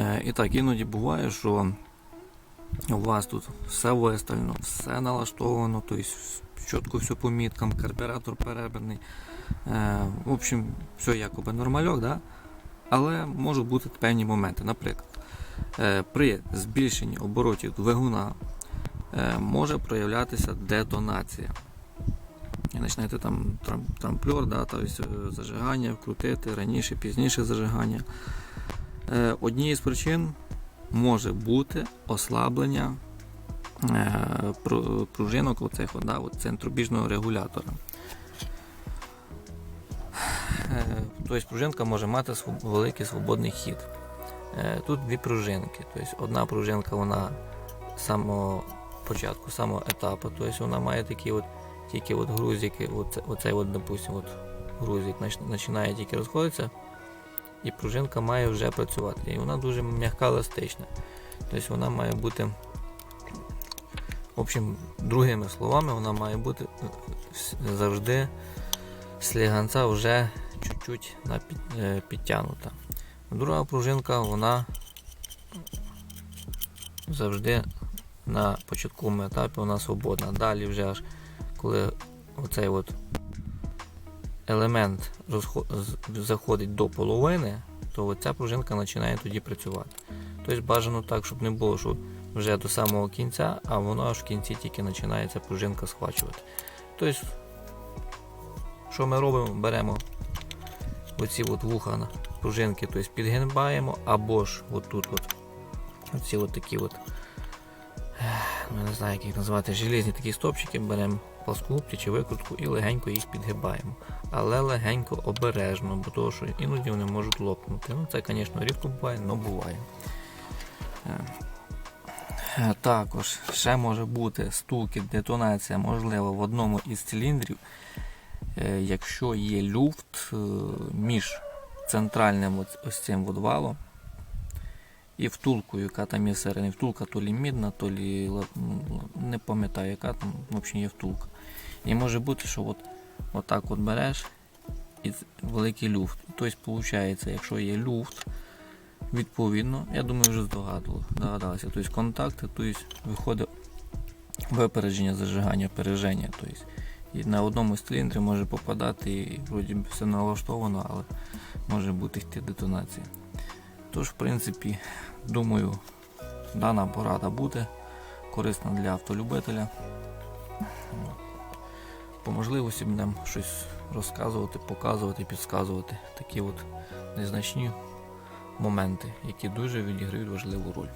Е, І так, іноді буває, що у вас тут все виставлено, все налаштовано, тобто чітко все по міткам, карбюратор перебраний. Е, В общем, все якоби нормальок, да? але можуть бути певні моменти. Наприклад, е, при збільшенні оборотів двигуна може проявлятися детонація. І починаєте там трам- трамплер, да, тобто зажигання вкрутити раніше, пізніше зажигання. Е, Однією з причин може бути ослаблення е, пружинок оцих, да, центробіжного регулятора. Е, Тобто пружинка може мати великий свободний хід. Тут дві пружинки. Тобто одна пружинка вона з самого початку, самого етапу, тобто вона має такі от тільки от грузики, оце, оцей от, допустим, от грузик починає тільки розходитися, і пружинка має вже працювати. І вона дуже м'яка еластична. Тобто вона має бути, в общем, другими словами, вона має бути завжди сліганця вже чуть-чуть е, підтягнута. Друга пружинка, вона завжди на початковому етапі вона свободна. Далі вже аж коли оцей от елемент заходить до половини, то ця пружинка починає тоді працювати. Тобто бажано так, щоб не було, що вже до самого кінця, а воно аж в кінці тільки починає ця пружинка схвачувати. Тобто, що ми робимо? Беремо оці от вуха пружинки, тобто підгинбаємо, або ж отут от, оці от такі от ну, не знаю, як їх назвати, железні такі стопчики, беремо пласкогубці чи викрутку і легенько їх підгибаємо. Але легенько обережно, бо того, що іноді вони можуть лопнути. Ну, це, звісно, рідко буває, але буває. Е, е, Також ще може бути стукіт, детонація, можливо, в одному із циліндрів, е, якщо є люфт між центральним ось- цим от валом і втулкою, яка там є всередині. Втулка то лі мідна, то лі не пам'ятаю, яка там взагалі є втулка. І може бути, що от, отак от береш і великий люфт. Тобто, виходить, якщо є люфт, відповідно, я думаю, вже здогадували. Тобто контакти, тобто виходить випередження зажигання, переження. Тобто, і на одному з циліндрів може попадати, і вроді все налаштовано, але може бути йти детонація. Тож, в принципі, думаю, дана порада буде корисна для автолюбителя. По можливості будемо щось розказувати, показувати, підказувати. Такі от незначні моменти, які дуже відіграють важливу роль.